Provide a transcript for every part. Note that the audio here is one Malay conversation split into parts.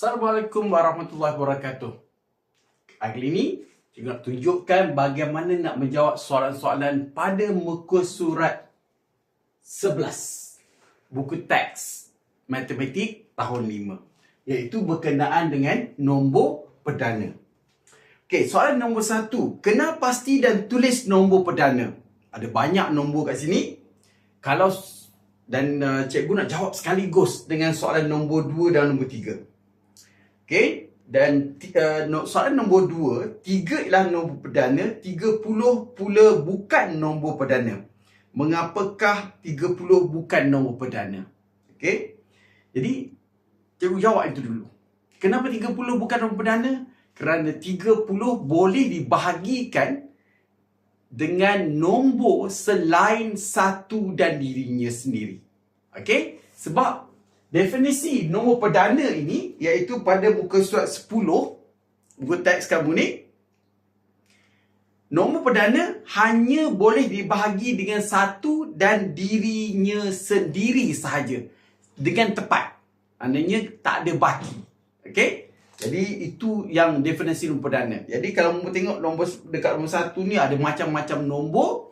Assalamualaikum warahmatullahi wabarakatuh. Hari ini, saya nak tunjukkan bagaimana nak menjawab soalan-soalan pada muka surat 11. Buku teks matematik tahun 5. Iaitu berkenaan dengan nombor perdana. Okey, soalan nombor satu. Kena pasti dan tulis nombor perdana. Ada banyak nombor kat sini. Kalau dan uh, cikgu nak jawab sekaligus dengan soalan nombor 2 dan nombor 3. Okey, dan uh, soalan nombor 2, 3 ialah nombor perdana, 30 pula bukan nombor perdana. Mengapakah 30 bukan nombor perdana? Okey. Jadi cikgu jawab itu dulu. Kenapa 30 bukan nombor perdana? Kerana 30 boleh dibahagikan dengan nombor selain satu dan dirinya sendiri. Okey? Sebab definisi nombor perdana ini iaitu pada muka surat 10 buku teks kamu ni nombor perdana hanya boleh dibahagi dengan satu dan dirinya sendiri sahaja dengan tepat. Maknanya tak ada baki. Okey? Jadi itu yang definisi nombor perdana. Jadi kalau kamu tengok nombor dekat nombor satu ni ada macam-macam nombor.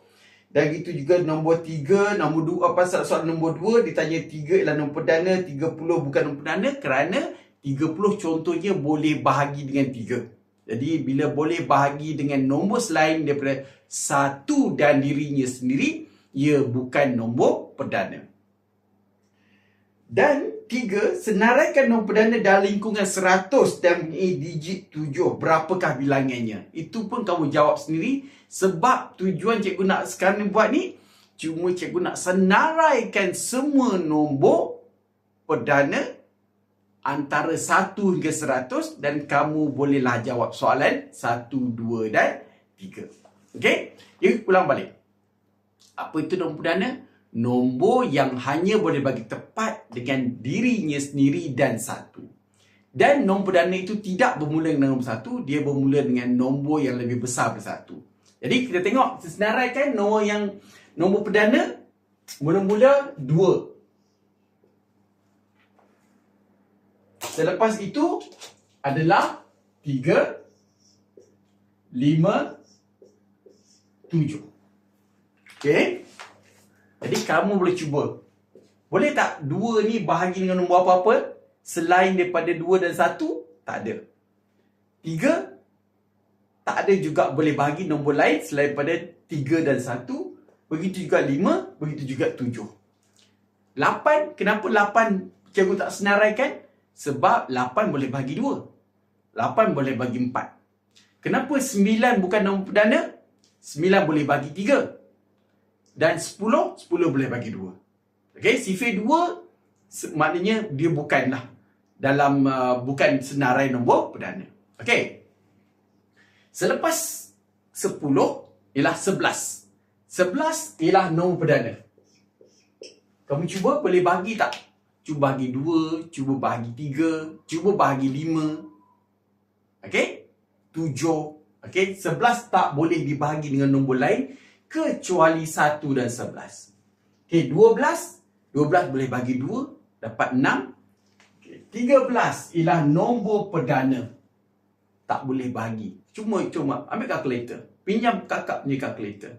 Dan itu juga nombor tiga, nombor dua, apa soal nombor dua ditanya tiga ialah nombor perdana, tiga puluh bukan nombor perdana kerana tiga puluh contohnya boleh bahagi dengan tiga. Jadi bila boleh bahagi dengan nombor selain daripada satu dan dirinya sendiri, ia bukan nombor perdana. Dan Tiga, senaraikan nombor perdana dalam lingkungan 100 dan mempunyai digit 7. Berapakah bilangannya? Itu pun kamu jawab sendiri. Sebab tujuan cikgu nak sekarang buat ni, cuma cikgu nak senaraikan semua nombor perdana antara 1 hingga 100 dan kamu bolehlah jawab soalan 1, 2 dan 3. Okey? Yuk ulang balik. Apa itu nombor perdana? nombor yang hanya boleh bagi tepat dengan dirinya sendiri dan satu. Dan nombor perdana itu tidak bermula dengan nombor satu, dia bermula dengan nombor yang lebih besar dari satu. Jadi kita tengok sesenaraikan nombor yang nombor perdana mula-mula dua. Selepas itu adalah tiga, lima, tujuh. Okay. Jadi kamu boleh cuba. Boleh tak dua ni bahagi dengan nombor apa-apa? Selain daripada dua dan satu? Tak ada. Tiga? Tak ada juga boleh bahagi nombor lain selain daripada tiga dan satu. Begitu juga lima, begitu juga tujuh. Lapan, kenapa lapan cikgu tak senaraikan? Sebab lapan boleh bagi dua. Lapan boleh bagi empat. Kenapa sembilan bukan nombor perdana? Sembilan boleh bagi tiga dan 10 10 boleh bagi 2 okey sifir 2 maknanya dia bukanlah dalam uh, bukan senarai nombor perdana okey selepas 10 ialah 11 11 ialah nombor perdana kamu cuba boleh bagi tak cuba bagi 2 cuba bagi 3 cuba bagi 5 okey 7 okey 11 tak boleh dibahagi dengan nombor lain kecuali 1 dan 11. Okey, 12. 12 boleh bagi 2, dapat 6. Okey, 13 ialah nombor perdana. Tak boleh bagi. Cuma cuma ambil kalkulator. Pinjam kakak punya kalkulator.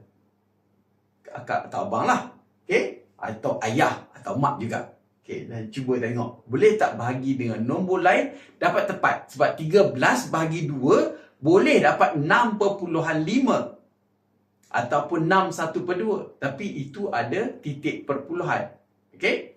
Kakak atau abang lah. Okey, atau ayah atau mak juga. Okey, dan cuba tengok. Boleh tak bahagi dengan nombor lain dapat tepat. Sebab 13 bahagi 2 boleh dapat 6.5 ataupun 6 1 per 2 tapi itu ada titik perpuluhan okey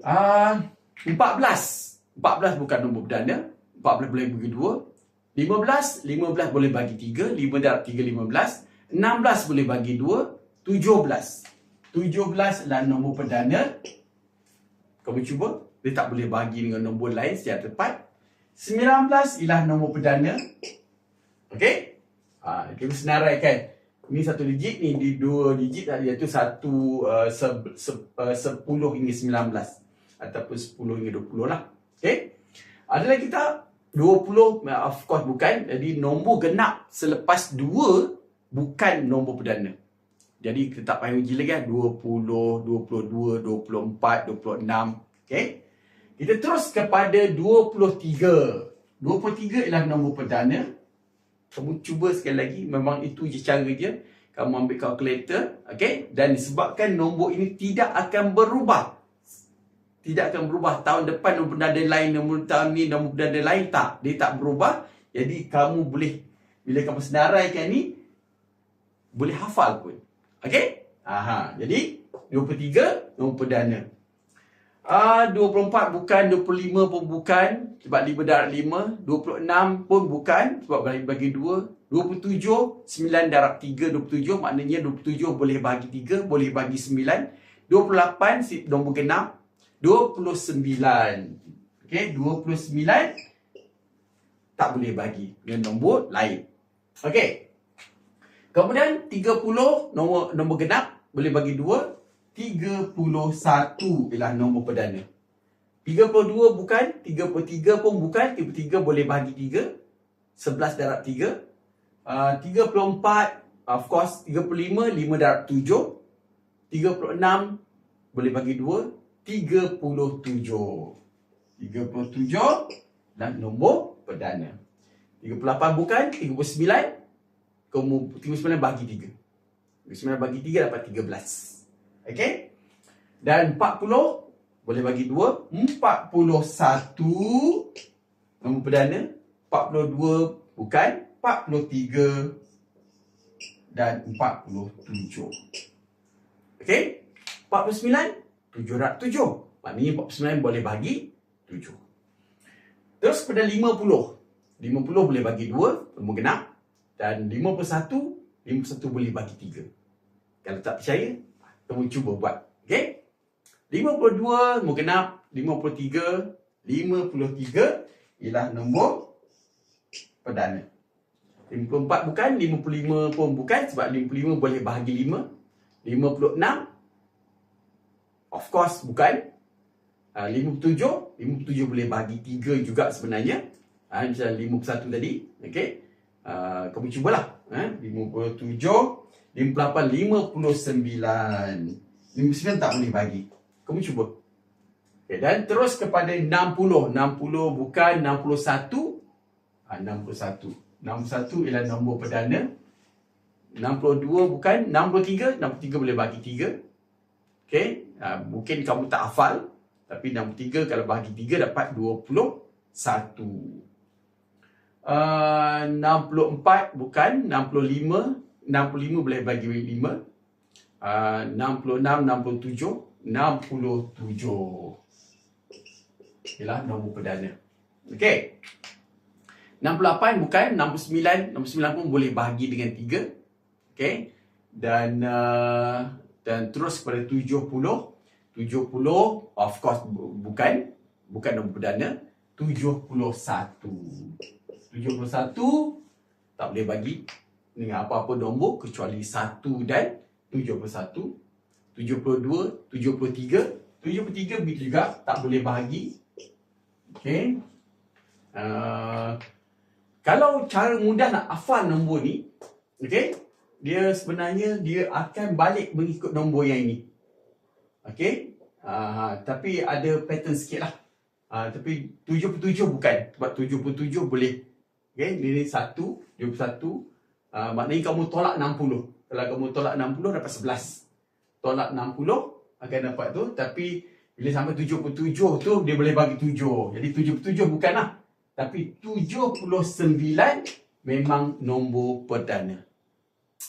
ah uh, 14 14 bukan nombor perdana 14 boleh bagi 2 15 15 boleh bagi 3 5 darab 3 15 16 boleh bagi 2 17 17 adalah nombor perdana. Kamu cuba. Dia tak boleh bagi dengan nombor lain secara tepat. 19 ialah nombor perdana. Okey? Ah, kita senaraikan. Ni satu digit ni di dua digit iaitu satu uh, se, se, uh, sepuluh hingga sembilan belas. Ataupun sepuluh hingga dua puluh lah. Okay. Ada lagi tak? Dua puluh, uh, of course bukan. Jadi nombor genap selepas dua bukan nombor perdana. Jadi kita tak payah uji lagi puluh empat, dua puluh enam. Okay. Kita terus kepada 23. 23 ialah nombor perdana. Kamu cuba sekali lagi. Memang itu je cara dia. Kamu ambil kalkulator. Okay. Dan disebabkan nombor ini tidak akan berubah. Tidak akan berubah. Tahun depan nombor perdana lain. Nombor tahun ni nombor perdana lain. Tak. Dia tak berubah. Jadi kamu boleh. Bila kamu senaraikan ni. Boleh hafal pun. Okay. Aha. Jadi 23 nombor perdana. Ah, 24 bukan, 25 pun bukan sebab 5 darab 5, 26 pun bukan sebab bagi bagi 2, 27 9 darab 3 27 maknanya 27 boleh bagi 3, boleh bagi 9. 28 si nombor genap 29. Okey, 29 tak boleh bagi dengan nombor lain. Okey. Kemudian 30 nombor nombor genap boleh bagi 2, 31 ialah nombor perdana. 32 bukan, 33 pun bukan, 33 boleh bagi 3. 11 darab 3. Uh, 34, of course, 35, 5 darab 7. 36 boleh bagi 2. 37. 37 dan nombor perdana. 38 bukan, 39. Kamu 39 bagi 3. 39 bagi 3 dapat 13. Okey? Dan 40 boleh bagi 2. 41 nombor perdana. 42 bukan. 43 dan 47. Okey? 49 7 darab 7. Maknanya 49 boleh bagi 7. Terus kepada 50. 50 boleh bagi 2, nombor genap. Dan 51, 51 boleh bagi 3. Kalau tak percaya, kamu cuba buat. Okey? 52 nombor genap, 53, 53 ialah nombor perdana. 54 bukan, 55 pun bukan sebab 55 boleh bahagi 5. 56 of course bukan. Uh, 57, 57 boleh bahagi 3 juga sebenarnya. Ha, macam 51 tadi. Okey? Uh, kamu cubalah. Ha? 57, 58, 59. 59 tak boleh bagi. Kamu cuba. Okay, dan terus kepada 60. 60 bukan 61. Ha, 61. 61 ialah nombor perdana. 62 bukan 63. 63 boleh bagi 3. Okay. Ha, mungkin kamu tak hafal. Tapi 63 kalau bagi 3 dapat 21. Uh, 64 bukan 65 65 boleh bagi 5. Uh, 66, 67, 67. Ialah nombor perdana. Okey. 68 bukan, 69, 69 pun boleh bahagi dengan 3. Okey. Dan uh, dan terus kepada 70. 70 of course bukan bukan nombor perdana 71 71 tak boleh bagi dengan apa-apa nombor kecuali 1 dan 71 72 73 73 juga tak boleh bahagi okey. Uh, kalau cara mudah nak hafal nombor ni okey dia sebenarnya dia akan balik mengikut nombor yang ini okey uh, tapi ada pattern sikit lah uh, tapi 77 bukan sebab 77 boleh okey ini 1 71 Uh, maknanya kamu tolak 60. Kalau kamu tolak 60 dapat 11. Tolak 60 akan dapat tu. Tapi bila sampai 77 tu dia boleh bagi 7. Jadi 77 bukanlah. Tapi 79 memang nombor perdana.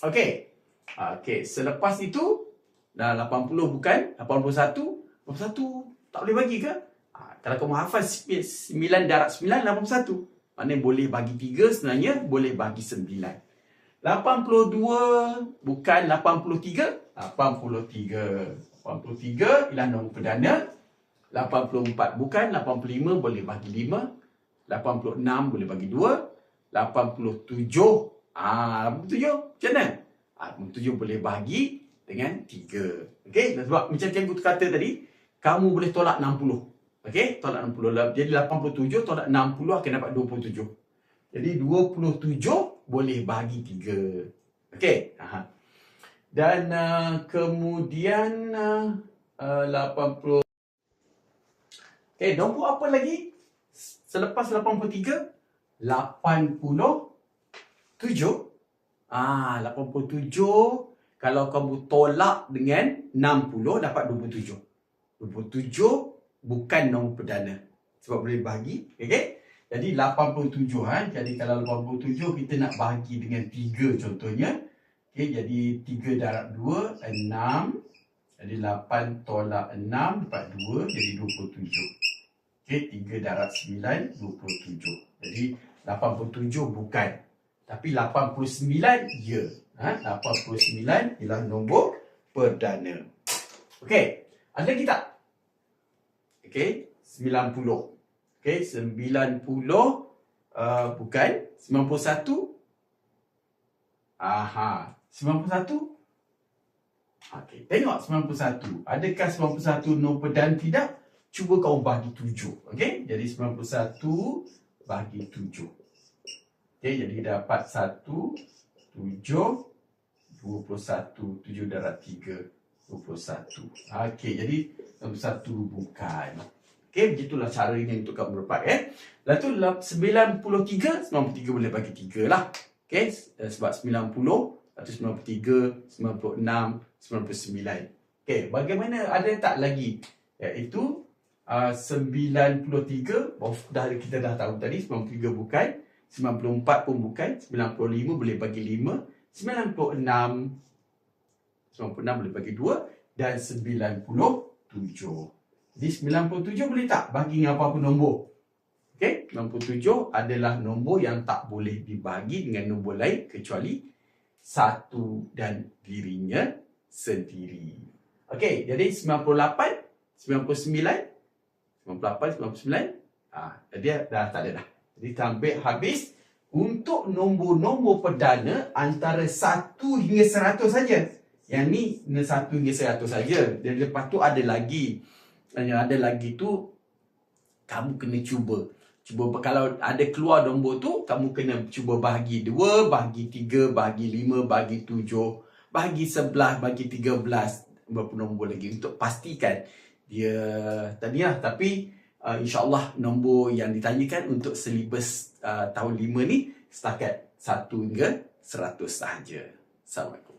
Okey. Okey. Selepas itu dah 80 bukan. 81. 81 tak boleh bagi ke? Ha, kalau kamu hafal 9 darab 9, 81. Maknanya boleh bagi 3 sebenarnya boleh bagi 9. 82 bukan 83 83 83 ialah nombor perdana 84 bukan 85 boleh bagi 5 86 boleh bagi 2 87 ah 87 macam mana ah 87 boleh bagi dengan 3 okey sebab macam cikgu kata tadi kamu boleh tolak 60 okey tolak 60 jadi 87 tolak 60 akan dapat 27 jadi 27 boleh bagi tiga. Okey. Dan uh, kemudian uh, 80 Okay, nombor apa lagi? Selepas 83? 87. Ah, 87 kalau kamu tolak dengan 60 dapat 27. 27 bukan nombor perdana. Sebab boleh bahagi, okey? Jadi 87 kan. Jadi kalau 87 kita nak bahagi dengan 3 contohnya. Okey, jadi 3 darab 2 6. Jadi 8 tolak 6 dapat 2 jadi 27. Okey, 3 darab 9 27. Jadi 87 bukan. Tapi 89 ya. Ha? 89 ialah nombor perdana. Okey, ada lagi tak? Okey, 90. Okey, 90 uh, bukan 91. Aha, 91. Okey, tengok 91. Adakah 91 nombor dan tidak? Cuba kau bagi 7. Okey, jadi 91 bagi 7. Okey, jadi dapat 1 7 21 7 darab 3 21. Okey, jadi nombor 1 bukan. Okey, begitulah cara ini untuk kamu dapat eh. Lalu 93, 93 boleh bagi 3 lah. Okey, eh, sebab 90, atau 93, 96, 99. Okey, bagaimana ada tak lagi? Iaitu uh, 93, oh, dah kita dah tahu tadi 93 bukan, 94 pun bukan, 95 boleh bagi 5, 96 96 boleh bagi 2 dan 97. Jadi 97 boleh tak bagi dengan apa-apa nombor? Okey, 97 adalah nombor yang tak boleh dibagi dengan nombor lain kecuali satu dan dirinya sendiri. Okey, jadi 98, 99, 98, 99, ah, dia dah tak ada dah. Jadi sampai habis untuk nombor-nombor perdana antara 1 hingga 100 saja. Yang ni 1 hingga 100 saja. Dan lepas tu ada lagi yang ada lagi tu kamu kena cuba. Cuba kalau ada keluar nombor tu, kamu kena cuba bahagi 2, bahagi 3, bahagi 5, bahagi 7, bahagi 11, bahagi 13 berapa nombor lagi untuk pastikan dia tadi lah. Tapi uh, insyaAllah nombor yang ditanyakan untuk silibus uh, tahun 5 ni setakat 1 hingga 100 sahaja. Assalamualaikum.